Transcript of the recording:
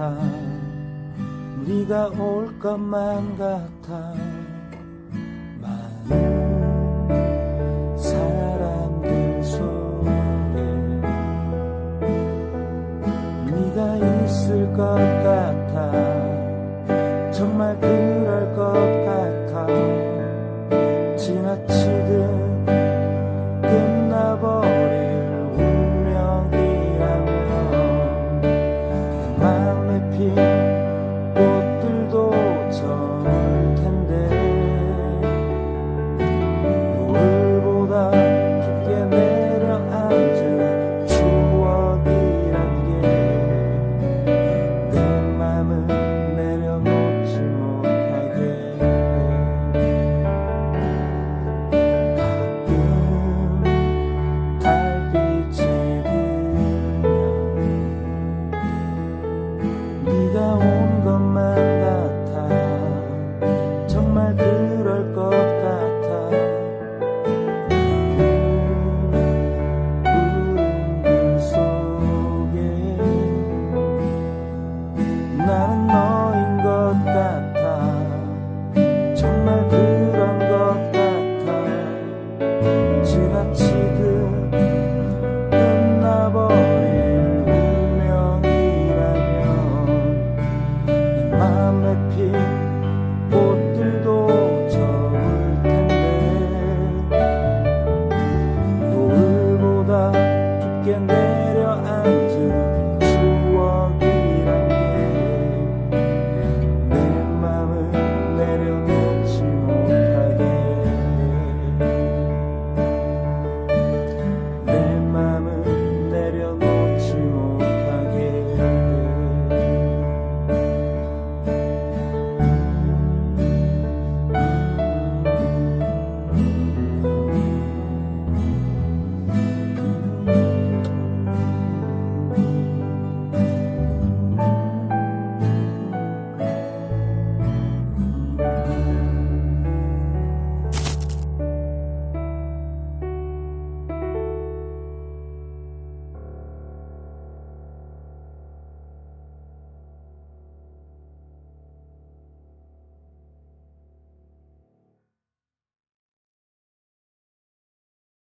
같아. 네가 올 것만 같아. 많은 사람들 속에 네가 있을 것 같아. 정말 그럴 것 같아. 지나치듯